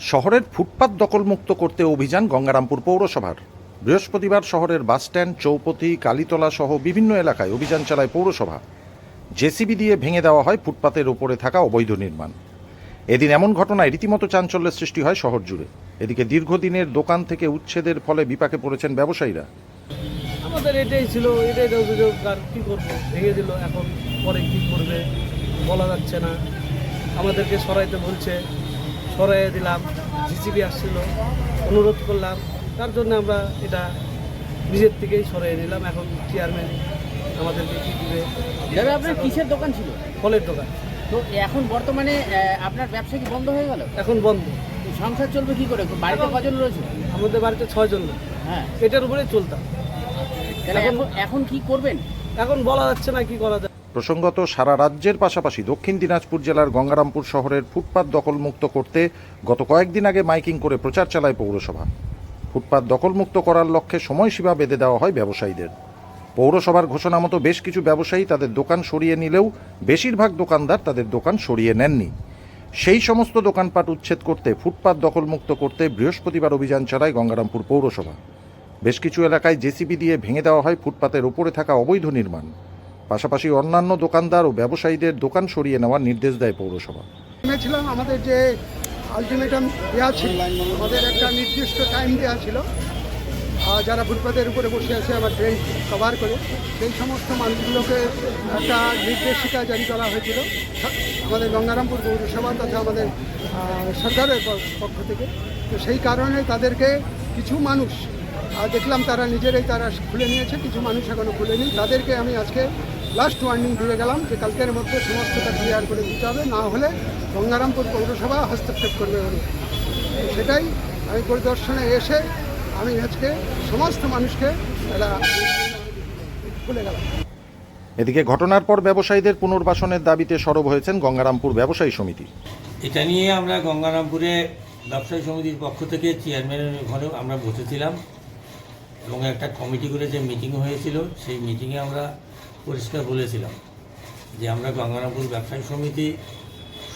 শহরের ফুটপাত দখলমুক্ত করতে অভিযান গঙ্গারামপুর পৌরসভার। বৃহস্পতিবার শহরের বাসস্ট্যান্ড চৌপতি, কালীতলা সহ বিভিন্ন এলাকায় অভিযান চালায় পৌরসভা। জেসিবি দিয়ে ভেঙে দেওয়া হয় ফুটপাতের ওপরে থাকা অবৈধ নির্মাণ। এদিন এমন ঘটনায় রীতিমতো চাঞ্চল্যের সৃষ্টি হয় শহর জুড়ে। এদিকে দীর্ঘদিনের দোকান থেকে উচ্ছেদের ফলে বিপাকে পড়েছেন ব্যবসায়ীরা। আমাদের এটাই ছিল, এটাই অভিযোগ, আর কী করব? ভেঙে দিল, এখন পরে কী করবে বলা যাচ্ছে না। আমাদেরকে সরাইতে বলছে। সরাইয়ে দিলাম জিসিবি আসছিল অনুরোধ করলাম। তার জন্য আমরা এটা নিজের থেকেই সরাইয়ে নিলাম। এখন চেয়ারম্যান আমাদেরকে কী দিবে? দাদা আপনার কিসের দোকান ছিল? ফলের দোকান। তো এখন বর্তমানে আপনার ব্যবসা কি বন্ধ হয়ে গেল? এখন বন্ধ। সংসার চলবে কি করে? বাড়িতে কজন রয়েছে? আমাদের বাড়িতে ছয়জন লোক। হ্যাঁ। এটার উপরেই চলতাম। এখন এখন কি করবেন? এখন বলা যাচ্ছে না কি করা যায়। প্রসঙ্গত, সারা রাজ্যের পাশাপাশি দক্ষিণ দিনাজপুর জেলার গঙ্গারামপুর শহরের ফুটপাত দখলমুক্ত করতে গত কয়েকদিন আগে মাইকিং করে প্রচার চালায় পৌরসভা। ফুটপাত দখলমুক্ত করার লক্ষ্যে সময়সীমা বেঁধে দেওয়া হয় ব্যবসায়ীদের। পৌরসভার ঘোষণা মতো বেশ কিছু ব্যবসায়ী তাদের দোকান সরিয়ে নিলেও বেশিরভাগ দোকানদার তাদের দোকান সরিয়ে নেননি। সেই সমস্ত দোকানপাট উচ্ছেদ করতে, ফুটপাত দখলমুক্ত করতে বৃহস্পতিবার অভিযান চালায় গঙ্গারামপুর পৌরসভা। বেশ কিছু এলাকায় জেসিবি দিয়ে ভেঙে দেওয়া হয় ফুটপাতের ওপরে থাকা অবৈধ নির্মাণ। পাশাপাশি অন্যান্য দোকানদার ও ব্যবসায়ীদের দোকান সরিয়ে নেওয়ার নির্দেশ দেয় পৌরসভা। ছিলাম আমাদের যে আলটিমেটাম দেওয়া ছিল, আমাদের একটা নির্দিষ্ট টাইম দেওয়া ছিল। যারা ফুটপাতের উপরে বসে আছে, আবার ট্রেন কভার করে, সেই সমস্ত মানুষগুলোকে একটা নির্দেশিকা জারি করা হয়েছিল। আমাদের গঙ্গারামপুর পৌরসভা তথা আমাদের সরকারের পক্ষ থেকে। তো সেই কারণে তাদেরকে কিছু মানুষ দেখলাম তারা নিজেরাই তারা খুলে নিয়েছে, কিছু মানুষ এখনও খুলেনি। তাদেরকে আমি আজকে লাস্ট ওয়ার্নিং দিয়ে গেলাম যে কালকের মধ্যে সমস্তটা ক্লিয়ার করে দিতে হবে না হলে গঙ্গারামপুর পৌরসভা হস্তক্ষেপ করবে বলে। সেটাই আমি পরিদর্শনে এসে আমি আজকে সমস্ত মানুষকে এটা খুলে গেলাম। এদিকে ঘটনার পর ব্যবসায়ীদের পুনর্বাসনের দাবিতে সরব হয়েছেন গঙ্গারামপুর ব্যবসায়ী সমিতি। এটা নিয়ে আমরা গঙ্গারামপুরে ব্যবসায়ী সমিতির পক্ষ থেকে চেয়ারম্যানের ঘরে আমরা বসেছিলাম এবং একটা কমিটি করে যে মিটিং হয়েছিল সেই মিটিংয়ে আমরা পরিষ্কার বলেছিলাম যে আমরা গঙ্গারামপুর ব্যবসায়ী সমিতি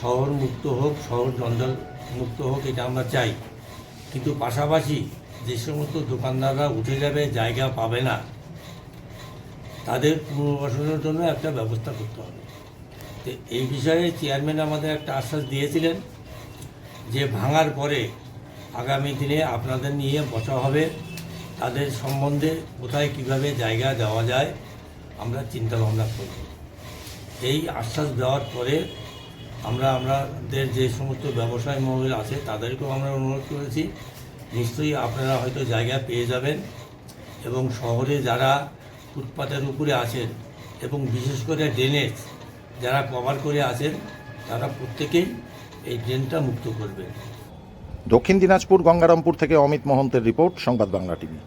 শহর মুক্ত হোক, শহর জঞ্জাল মুক্ত হোক, এটা আমরা চাই। কিন্তু পাশাপাশি যে সমস্ত দোকানদাররা উঠে যাবে, জায়গা পাবে না, তাদের পুনর্বাসনের জন্য একটা ব্যবস্থা করতে হবে। তো এই বিষয়ে চেয়ারম্যান আমাদের একটা আশ্বাস দিয়েছিলেন যে ভাঙার পরে আগামী দিনে আপনাদের নিয়ে বসা হবে, তাদের সম্বন্ধে কোথায় কীভাবে জায়গা দেওয়া যায় আমরা চিন্তা ভাবনা করব এই আশ্বাস দেওয়ার পরে আমরা, আমাদের যে সমস্ত ব্যবসায় মহল আছে, তাদেরকেও আমরা অনুরোধ করেছি, নিশ্চয়ই আপনারা হয়তো জায়গা পেয়ে যাবেন এবং শহরে যারা ফুটপাতের উপরে আছেন এবং বিশেষ করে ড্রেনেজ যারা কভার করে আছেন, তারা প্রত্যেকেই এই ড্রেনটা মুক্ত করবেন। দক্ষিণ দিনাজপুর গঙ্গারামপুর থেকে অমিত মহন্তের রিপোর্ট, সংবাদ বাংলা টিভি।